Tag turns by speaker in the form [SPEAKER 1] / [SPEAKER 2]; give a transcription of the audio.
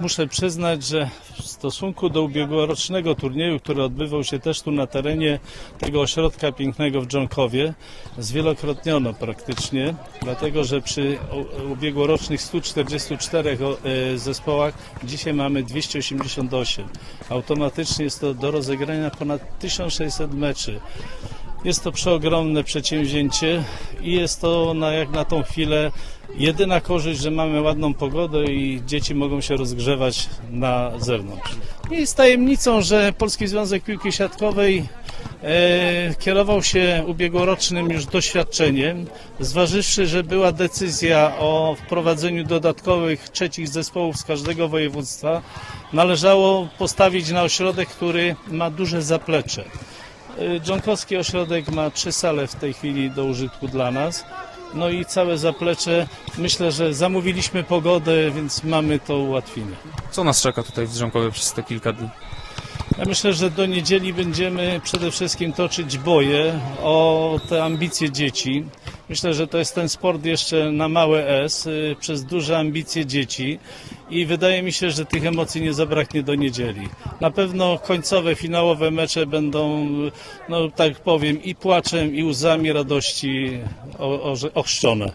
[SPEAKER 1] Muszę przyznać, że w stosunku do ubiegłorocznego turnieju, który odbywał się też tu na terenie tego ośrodka pięknego w Dżonkowie, zwielokrotniono praktycznie, dlatego że przy ubiegłorocznych 144 o- e, zespołach dzisiaj mamy 288. Automatycznie jest to do rozegrania ponad 1600 meczy. Jest to przeogromne przedsięwzięcie i jest to na, jak na tą chwilę jedyna korzyść, że mamy ładną pogodę i dzieci mogą się rozgrzewać na zewnątrz. Nie jest tajemnicą, że Polski Związek Piłki Siatkowej e, kierował się ubiegłorocznym już doświadczeniem, zważywszy, że była decyzja o wprowadzeniu dodatkowych trzecich zespołów z każdego województwa, należało postawić na ośrodek, który ma duże zaplecze. Y, Dżonkowski Ośrodek ma trzy sale w tej chwili do użytku dla nas. No i całe zaplecze. Myślę, że zamówiliśmy pogodę, więc mamy to ułatwienie.
[SPEAKER 2] Co nas czeka tutaj w Drzonkowie przez te kilka dni?
[SPEAKER 1] Ja myślę, że do niedzieli będziemy przede wszystkim toczyć boje o te ambicje dzieci. Myślę, że to jest ten sport jeszcze na małe S, y, przez duże ambicje dzieci i wydaje mi się, że tych emocji nie zabraknie do niedzieli. Na pewno końcowe, finałowe mecze będą, no tak powiem, i płaczem, i łzami radości ochrzczone.